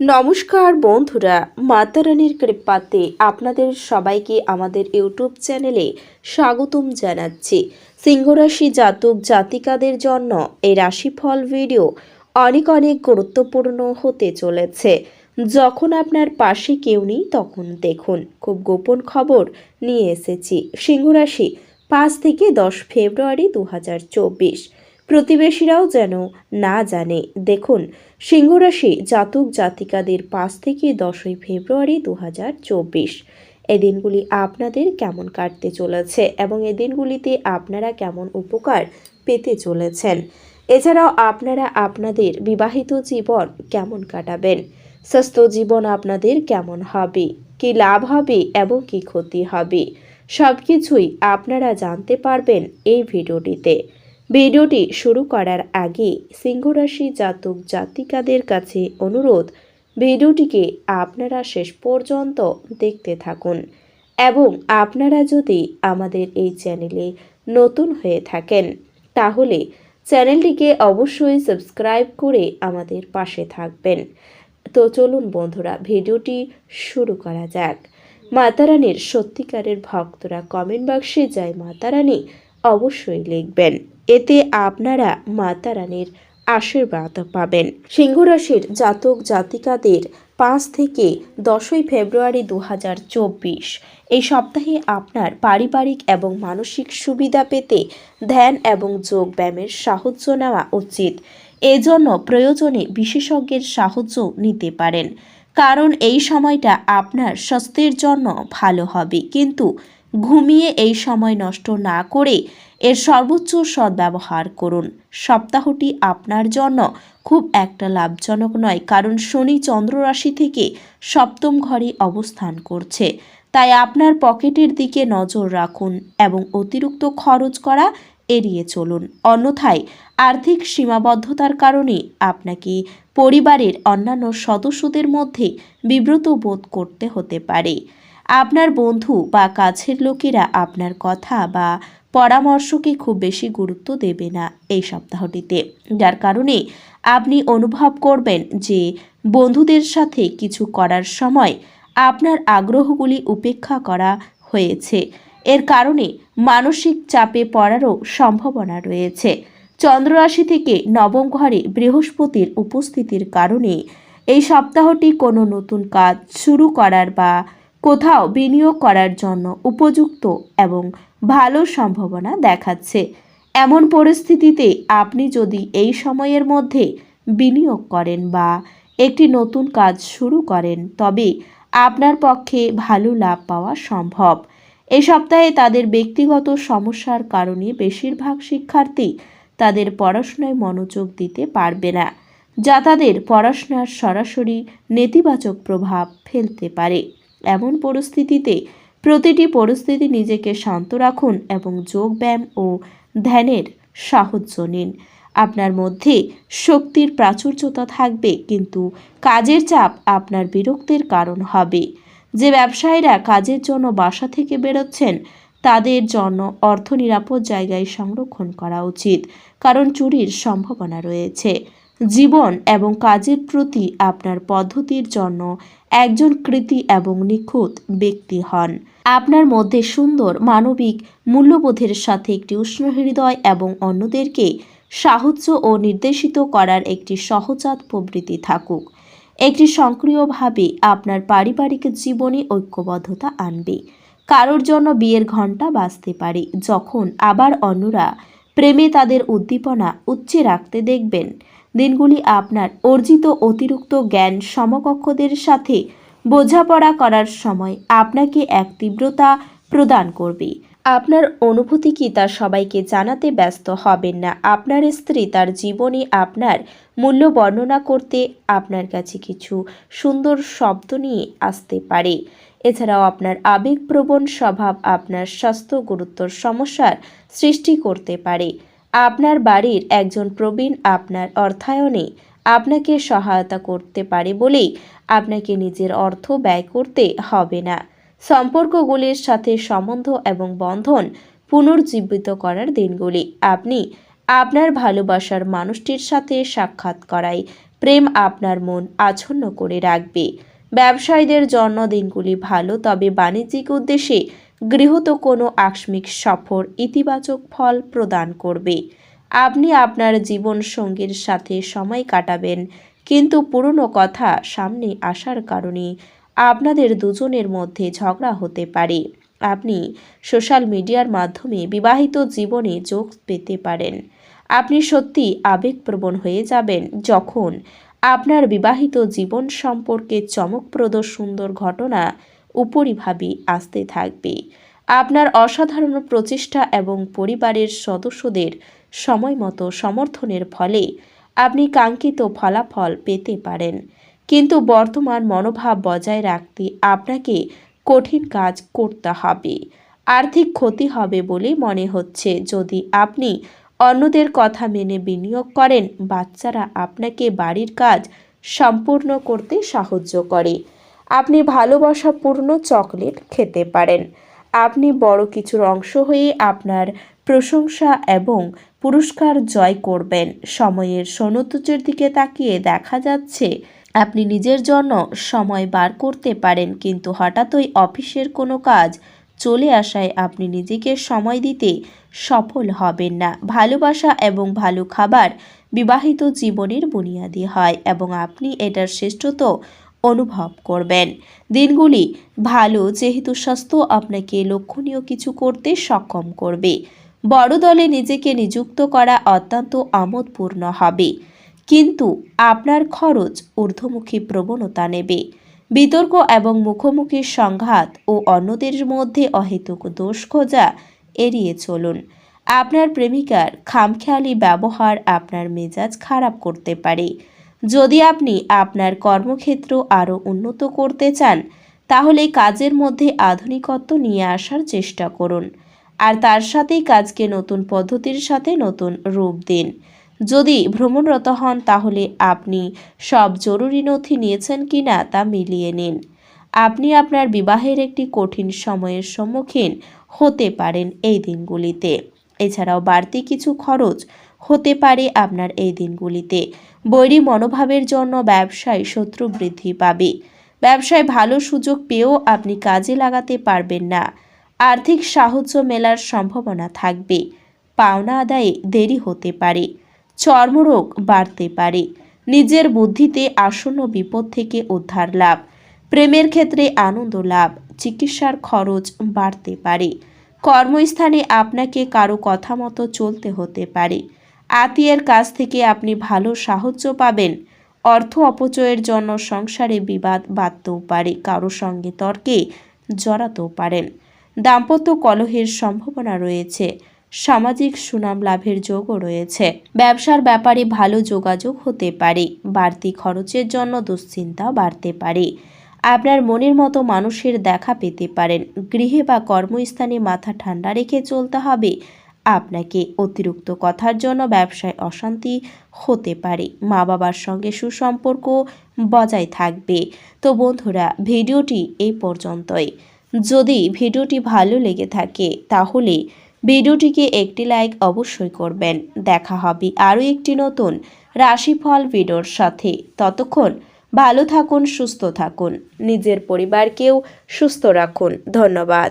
নমস্কার বন্ধুরা মাতারানির কৃপাতে আপনাদের সবাইকে আমাদের ইউটিউব চ্যানেলে স্বাগতম জানাচ্ছি। সিংহরাশি জাতক জাতিকাদের জন্য এই রাশিফল ভিডিও অনেক অনেক গুরুত্বপূর্ণ হতে চলেছে। যখন আপনার পাশে কেউ নেই, তখন দেখুন, খুব গোপন খবর নিয়ে এসেছি। সিংহরাশি পাঁচ থেকে দশ ফেব্রুয়ারি দু হাজার চব্বিশ। প্রতিবেশীরাও যেন না জানে। দেখুন, সিংহরাশি জাতক জাতিকাদের পাঁচ থেকে দশই ফেব্রুয়ারি দু হাজার চব্বিশ। এই দিনগুলি আপনাদের কেমন কাটতে চলেছে এবং এই দিনগুলিতে আপনারা কেমন উপকার পেতে চলেছেন? এছাড়াও আপনারা আপনাদের বিবাহিত জীবন কেমন কাটাবেন? স্বাস্থ্য জীবন আপনাদের কেমন হবে? কি লাভ হবে এবং কি ক্ষতি হবে? সব কিছুই আপনারা জানতে পারবেন এই ভিডিওটিতে। ভিডিওটি শুরু করার আগে সিংহরাশি জাতক জাতিকাদের কাছে অনুরোধ, ভিডিওটিকে আপনারা শেষ পর্যন্ত দেখতে থাকুন এবং আপনারা যদি আমাদের এই চ্যানেলে নতুন হয়ে থাকেন, তাহলে চ্যানেলটিকে অবশ্যই সাবস্ক্রাইব করে আমাদের পাশে থাকবেন। তো চলুন বন্ধুরা, ভিডিওটি শুরু করা যাক। মাতারানীর সত্যিকারের ভক্তরা কমেন্ট বাক্সে যায় মাতারানী অবশ্যই লিখবেন। এতে আপনারা মাতা রানীর আশীর্বাদ পাবেন। সিংহ সিংহরাশির জাতক জাতিকাদের পাঁচ থেকে দশই ফেব্রুয়ারি দু হাজার চব্বিশ। এই সপ্তাহে আপনার পারিবারিক এবং মানসিক সুবিধা পেতে ধ্যান এবং যোগ ব্যায়ামের সাহায্য নেওয়া উচিত। এজন্য প্রয়োজনে বিশেষজ্ঞের সাহায্য নিতে পারেন। কারণ এই সময়টা আপনার স্বাস্থ্যের জন্য ভালো হবে। কিন্তু ঘুমিয়ে এই সময় নষ্ট না করে এর সর্বোচ্চ সদ্ব্যবহার করুন। সপ্তাহটি আপনার জন্য খুব একটা লাভজনক নয়, কারণ শনি চন্দ্র রাশি থেকে সপ্তম ঘরে অবস্থান করছে। তাই আপনার পকেটের দিকে নজর রাখুন এবং অতিরিক্ত খরচ করা এড়িয়ে চলুন। অন্যথায় আর্থিক সীমাবদ্ধতার কারণে আপনাকে পরিবারের অন্যান্য সদস্যদের মধ্যে বিব্রত বোধ করতে হতে পারে। আপনার বন্ধু বা কাছের লোকেরা আপনার কথা বা পরামর্শকে খুব বেশি গুরুত্ব দেবে না এই সপ্তাহটিতে? যার কারণে আপনি অনুভব করবেন যে বন্ধুদের সাথে কিছু করার সময় আপনার আগ্রহগুলি উপেক্ষা করা হয়েছে। এর কারণে মানসিক চাপে পড়ারও সম্ভাবনা রয়েছে। চন্দ্ররাশি থেকে নবম ঘরে বৃহস্পতির উপস্থিতির কারণে এই সপ্তাহটি কোনো নতুন কাজ শুরু করার বা কোথাও বিনিয়োগ করার জন্য উপযুক্ত এবং ভালো সম্ভাবনা দেখাচ্ছে। এমন পরিস্থিতিতে আপনি যদি এই সময়ের মধ্যে বিনিয়োগ করেন বা একটি নতুন কাজ শুরু করেন, তবে আপনার পক্ষে ভালো লাভ পাওয়া সম্ভব। এ সপ্তাহে তাদের ব্যক্তিগত সমস্যার কারণে বেশিরভাগ শিক্ষার্থী তাদের পড়াশোনায় মনোযোগ দিতে পারবে না, যা তাদের পড়াশোনার সরাসরি নেতিবাচক প্রভাব ফেলতে পারে। এমন পরিস্থিতিতে প্রতিটি পরিস্থিতি নিজেকে শান্ত রাখুন এবং যোগ ব্যায়াম ও ধ্যানের সাহায্য নিন। আপনার মধ্যে শক্তির প্রাচুর্যতা থাকবে, কিন্তু কাজের চাপ আপনার বিরক্তির কারণ হবে। যে ব্যবসায়ীরা কাজের জন্য বাসা থেকে বেরোচ্ছেন, তাদের জন্য অর্থ নিরাপদ জায়গায় সংরক্ষণ করা উচিত, কারণ চুরির সম্ভাবনা রয়েছে। জীবন এবং কাজের প্রতি আপনার পদ্ধতির জন্য একজন কৃতি এবং নিখুঁত ব্যক্তি হন। আপনার মধ্যে সুন্দর, মানবিক, মূল্যবোধের সাথে একটি উষ্ণ হৃদয় এবং অন্যদেরকে সাহায্য ও নির্দেশিত করার একটি সহজাত প্রবৃত্তি থাকুক। একটি সক্রিয়ভাবে আপনার পারিবারিক জীবনে ঐক্যবদ্ধতা আনবে। কারোর জন্য বিয়ের ঘণ্টা বাজতে পারে, যখন আবার অন্যরা প্রেমে তাদের উদ্দীপনা উচ্চে রাখতে দেখবেন। দিনগুলি আপনার অর্জিত অতিরিক্ত জ্ঞান সমকক্ষদের সাথে বোঝাপড়া করার সময় আপনাকে এক তীব্রতা প্রদান করবে। আপনার অনুভূতি কি তা সবাইকে জানাতে ব্যস্ত হবেন না। আপনার স্ত্রী তার জীবনে আপনার মূল্য বর্ণনা করতে আপনার কাছে কিছু সুন্দর শব্দ নিয়ে আসতে পারে। এছাড়াও আপনার আবেগপ্রবণ স্বভাব আপনার স্বাস্থ্য গুরুত্বর সমস্যার সৃষ্টি করতে পারে। আপনার বাড়ির একজন প্রবীণ আপনার অর্থায়নে আপনাকে সহায়তা করতে পারে বলেই আপনাকে নিজের অর্থ ব্যয় করতে হবে না। সম্পর্কগুলির সাথে সম্বন্ধ এবং বন্ধন পুনর্জীবিত করার দিনগুলি। আপনি আপনার ভালোবাসার মানুষটির সাথে সাক্ষাৎ করায় প্রেম আপনার মন আচ্ছন্ন করে রাখবে। ব্যবসায়ীদের জন্য দিনগুলি ভালো তবে বাণিজ্যিক উদ্দেশ্যে গৃহত কোনো আকস্মিক সফর ইতিবাচক ফল প্রদান করবে। আপনি আপনার জীবন সঙ্গীর সাথে সময় কাটাবেন, কিন্তু পুরনো কথা সামনে আসার কারণে আপনাদের দুজনের মধ্যে ঝগড়া হতে পারে। আপনি সোশ্যাল মিডিয়ার মাধ্যমে বিবাহিত জীবনে যোগ পেতে পারেন। আপনি সত্যি আবেগপ্রবণ হয়ে যাবেন যখন আপনার বিবাহিত জীবন সম্পর্কে চমকপ্রদ সুন্দর ঘটনা উপরিভাবে আসতে থাকবে। আপনার অসাধারণ প্রচেষ্টা এবং পরিবারের সদস্যদের সময় মতো সমর্থনের ফলে আপনি কাঙ্ক্ষিত ফলাফল পেতে পারেন। কিন্তু বর্তমান মনোভাব বজায় রাখতে আপনাকে কঠিন কাজ করতে হবে। আর্থিক ক্ষতি হবে বলে মনে হচ্ছে। যদি আপনি অন্যদের কথা মেনে বিনিয়োগ করেন, বাচ্চারা আপনাকে বাড়ির কাজ সম্পূর্ণ করতে সাহায্য করে। আপনি ভালোবাসাপূর্ণ চকলেট খেতে পারেন। আপনি বড় কিছুর অংশ হয়ে আপনার প্রশংসা এবং পুরস্কার জয় করবেন। সময়ের সৌন্দর্যের দিকে তাকিয়ে দেখা যাচ্ছে, আপনি নিজের জন্য সময় বার করতে পারেন, কিন্তু হঠাৎই অফিসের কোনো কাজ চলে আসায় আপনি নিজেকে সময় দিতে সফল হবেন না। ভালোবাসা এবং ভালো খাবার বিবাহিত জীবনের বুনিয়াদি হয় এবং আপনি এটার শ্রেষ্ঠত্ব অনুভব করবেন। দিনগুলি ভালো, যেহেতু স্বাস্থ্য আপনাকে লক্ষণীয় কিছু করতে সক্ষম করবে। বড় দলে নিজেকে নিযুক্ত করা অত্যন্ত আমোদপূর্ণ হবে। কিন্তু আপনার খরচ ঊর্ধ্বমুখী প্রবণতা নেবে। বিতর্ক এবং মুখোমুখি সংঘাত ও অন্যদের মধ্যে অহেতুক দোষ খোঁজা এড়িয়ে চলুন। আপনার প্রেমিকার খামখেয়ালি ব্যবহার আপনার মেজাজ খারাপ করতে পারে। যদি আপনি আপনার কর্মক্ষেত্র আরও উন্নত করতে চান, তাহলে কাজের মধ্যে আধুনিকত্ব নিয়ে আসার চেষ্টা করুন। আর তার সাথেই কাজকে নতুন পদ্ধতির সাথে নতুন রূপ দিন। যদি ভ্রমণরত হন, তাহলে আপনি সব জরুরি নথি নিয়েছেন কিনা তা মিলিয়ে নিন। আপনি আপনার বিবাহের একটি কঠিন সময়ের সম্মুখীন হতে পারেন এই দিনগুলিতে। এছাড়াও বাড়তি কিছু খরচ হতে পারে আপনার এই দিনগুলিতে। বৈরী মনোভাবের জন্য ব্যবসায় শত্রু বৃদ্ধি পাবে। ব্যবসায় ভালো সুযোগ পেয়েও আপনি কাজে লাগাতে পারবেন না। আর্থিক সাহায্য মেলার সম্ভাবনা থাকবে। পাওনা আদায়ে দেরি হতে পারে। চর্মরোগ বাড়তে পারে। নিজের বুদ্ধিতে আসন্ন বিপদ থেকে উদ্ধার লাভ। প্রেমের ক্ষেত্রে আনন্দ লাভ। চিকিৎসার খরচ বাড়তে পারে। কর্মস্থানে আপনাকে কারও কথা মতো চলতে হতে পারে। আত্মীয়ের কাছ থেকে আপনি ভালো সাহায্য পাবেন। অর্থ অপচয়ের জন্য সংসারে বিবাদ বাঁধতেও পারে, কারও সঙ্গে তর্কে জড়াতেও পারেন। দাম্পত্য কলহের সম্ভাবনা রয়েছে, সামাজিক সুনাম লাভের যোগও রয়েছে। ব্যবসার ব্যাপারে ভালো যোগাযোগ হতে পারে, বাড়তি খরচের জন্য দুশ্চিন্তা বাড়তে পারে। আপনার মনের মতো মানুষের দেখা পেতে পারেন। গৃহে বা কর্মস্থানে মাথা ঠান্ডা রেখে চলতে হবে আপনাকে অতিরিক্ত কথার জন্য ব্যবসায় অশান্তি হতে পারে। মা বাবার সঙ্গে সুসম্পর্ক বজায় থাকবে। তো বন্ধুরা, ভিডিওটি এই পর্যন্তই। যদি ভিডিওটি ভালো লেগে থাকে, তাহলে ভিডিওটিকে একটি লাইক অবশ্যই করবেন। দেখা হবে আরও একটি নতুন রাশিফল ভিডিওর সাথে। ততক্ষণ ভালো থাকুন, সুস্থ থাকুন। নিজের পরিবারকেও সুস্থ রাখুন। ধন্যবাদ।